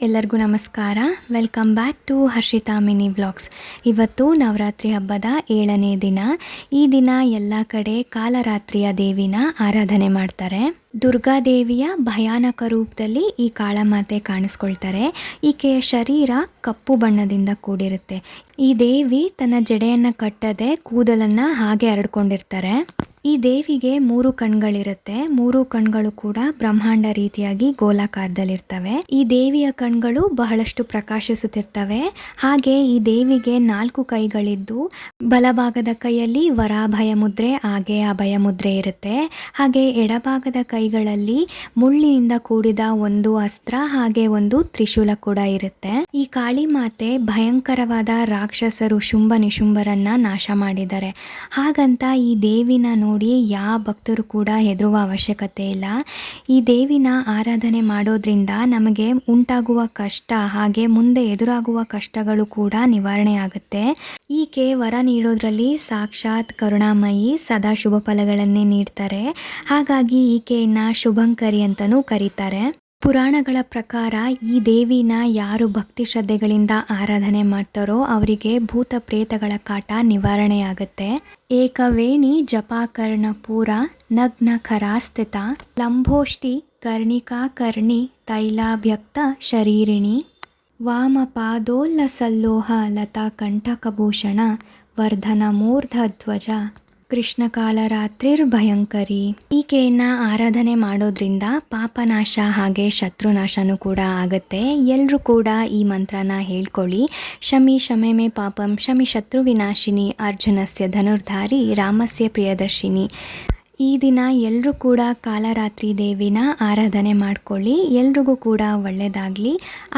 ಎಲ್ಲರಿಗೂ ನಮಸ್ಕಾರ. Welcome back to Harshitha mini vlogs. ಇವತ್ತು ನವರಾತ್ರಿ ಹಬ್ಬದ ಏಳನೇ ದಿನ. ಈ ದಿನ ಎಲ್ಲ ಕಡೆ ಕಾಲರಾತ್ರಿಯ ದೇವಿನ ಆರಾಧನೆ ಮಾಡ್ತಾರೆ. ದುರ್ಗಾದೇವಿಯ ಭಯಾನಕ ರೂಪದಲ್ಲಿ ಈ ಕಾಳಮಾತೆ ಕಾಣಿಸ್ಕೊಳ್ತಾರೆ. ಈಕೆಯ ಶರೀರ ಕಪ್ಪು ಬಣ್ಣದಿಂದ ಕೂಡಿರುತ್ತೆ. ಈ ದೇವಿ ತನ್ನ ಜಡೆಯನ್ನು ಕಟ್ಟದೆ ಕೂದಲನ್ನು ಹಾಗೆ ಹರಡ್ಕೊಂಡಿರ್ತಾರೆ. ಈ ದೇವಿಗೆ ಮೂರು ಕಣ್ಗಳಿರುತ್ತೆ. ಮೂರು ಕಣ್ಗಳು ಕೂಡ ಬ್ರಹ್ಮಾಂಡ ರೀತಿಯಾಗಿ ಗೋಲಾಕಾರದಲ್ಲಿರ್ತವೆ. ಈ ದೇವಿಯ ಕಣ್ಗಳು ಬಹಳಷ್ಟು ಪ್ರಕಾಶಿಸುತ್ತಿರ್ತವೆ. ಹಾಗೆ ಈ ದೇವಿಗೆ ನಾಲ್ಕು ಕೈಗಳಿದ್ದು, ಬಲಭಾಗದ ಕೈಯಲ್ಲಿ ವರಾಭಯ ಮುದ್ರೆ ಹಾಗೆ ಅಭಯ ಮುದ್ರೆ ಇರುತ್ತೆ. ಹಾಗೆ ಎಡಭಾಗದ ಕೈಗಳಲ್ಲಿ ಮುಳ್ಳಿನಿಂದ ಕೂಡಿದ ಒಂದು ಅಸ್ತ್ರ, ಹಾಗೆ ಒಂದು ತ್ರಿಶೂಲ ಕೂಡ ಇರುತ್ತೆ. ಈ ಕಾಳಿ ಮಾತೆ ಭಯಂಕರವಾದ ರಾಕ್ಷಸರು ಶುಂಭ ನಿಶುಂಭರನ್ನ ನಾಶ ಮಾಡಿದ್ದಾರೆ ಹಾಗಂತ ಈ ದೇವಿನ ನೋಡಿ ಯಾವ ಭಕ್ತರು ಕೂಡ ಹೆದರುವ ಅವಶ್ಯಕತೆ ಇಲ್ಲ. ಈ ದೇವಿನ ಆರಾಧನೆ ಮಾಡೋದ್ರಿಂದ ನಮಗೆ ಉಂಟಾಗುವ ಕಷ್ಟ, ಹಾಗೆ ಮುಂದೆ ಎದುರಾಗುವ ಕಷ್ಟಗಳು ಕೂಡ ನಿವಾರಣೆ ಆಗುತ್ತೆ. ಈಕೆ ವರ ನೀಡೋದ್ರಲ್ಲಿ ಸಾಕ್ಷಾತ್ ಕರುಣಾಮಯಿ ಸದಾ ಶುಭ ಫಲಗಳನ್ನೇ ನೀಡ್ತಾರೆ. ಹಾಗಾಗಿ ಈಕೆಯನ್ನ ಶುಭಂಕರಿ ಅಂತಲೂ ಕರೀತಾರೆ. ಪುರಾಣಗಳ ಪ್ರಕಾರ ಈ ದೇವಿನ ಯಾರು ಭಕ್ತಿ ಶ್ರದ್ಧೆಗಳಿಂದ ಆರಾಧನೆ ಮಾಡ್ತಾರೋ ಅವರಿಗೆ ಭೂತ ಪ್ರೇತಗಳ ಕಾಟ ನಿವಾರಣೆಯಾಗುತ್ತೆ. ಏಕವೇಣಿ, ಜಪಾಕರ್ಣ ಪೂರ, ನಗ್ನ ಖರಾಸ್ಥಿತ ಲಂಬೋಷ್ಟಿ ಕರ್ಣಿಕಾ ಕರ್ಣಿ ತೈಲಾಭ್ಯಕ್ತ ಶರೀರಿಣಿ ವಾಮಪಾದೋಲ್ಲಸಲ್ಲೋಹ ಲತಾ ಕಂಠಕಭೂಷಣ ವರ್ಧನ ಮೂರ್ಧಧ್ವಜ ಕೃಷ್ಣಕಾಲ ರಾತ್ರಿರ್ ಭಯಂಕರಿ. ಈಕೆಯನ್ನ ಆರಾಧನೆ ಮಾಡೋದ್ರಿಂದ ಪಾಪನಾಶ ಹಾಗೆ ಶತ್ರುನಾಶನೂ ಕೂಡ ಆಗುತ್ತೆ. ಎಲ್ಲರೂ ಕೂಡ ಈ ಮಂತ್ರನ ಹೇಳ್ಕೊಳ್ಳಿ. ಶಮಿ ಶಮೆಮೆ ಪಾಪಂ, ಶಮಿ ಶತ್ರು ವಿನಾಶಿನಿ, ಅರ್ಜುನಸ್ಯ ಧನುರ್ಧಾರಿ, ರಾಮಸ್ಯ ಪ್ರಿಯದರ್ಶಿನಿ. ಈ ದಿನ ಎಲ್ಲರೂ ಕೂಡ ಕಾಲರಾತ್ರಿ ದೇವಿನ ಆರಾಧನೆ ಮಾಡ್ಕೊಳ್ಳಿ. ಎಲ್ರಿಗೂ ಕೂಡ ಒಳ್ಳೆಯದಾಗಲಿ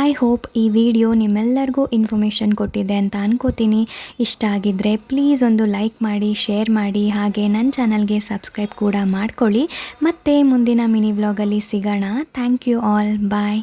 ಐ ಹೋಪ್ ಈ ವಿಡಿಯೋ ನಿಮ್ಮೆಲ್ಲರಿಗೂ ಇನ್ಫಾರ್ಮೇಷನ್ ಕೊಟ್ಟಿದೆ ಅಂತ ಅನ್ಕೋತೀನಿ. ಇಷ್ಟ ಆಗಿದ್ದರೆ ಪ್ಲೀಸ್ ಒಂದು ಲೈಕ್ ಮಾಡಿ ಶೇರ್ ಮಾಡಿ, ಹಾಗೆ ನನ್ನ ಚಾನಲ್ಗೆ ಸಬ್ಸ್ಕ್ರೈಬ್ ಕೂಡ ಮಾಡ್ಕೊಳ್ಳಿ. ಮತ್ತೆ ಮುಂದಿನ ಮಿನಿ ವ್ಲಾಗಲ್ಲಿ ಸಿಗೋಣ. Thank you all bye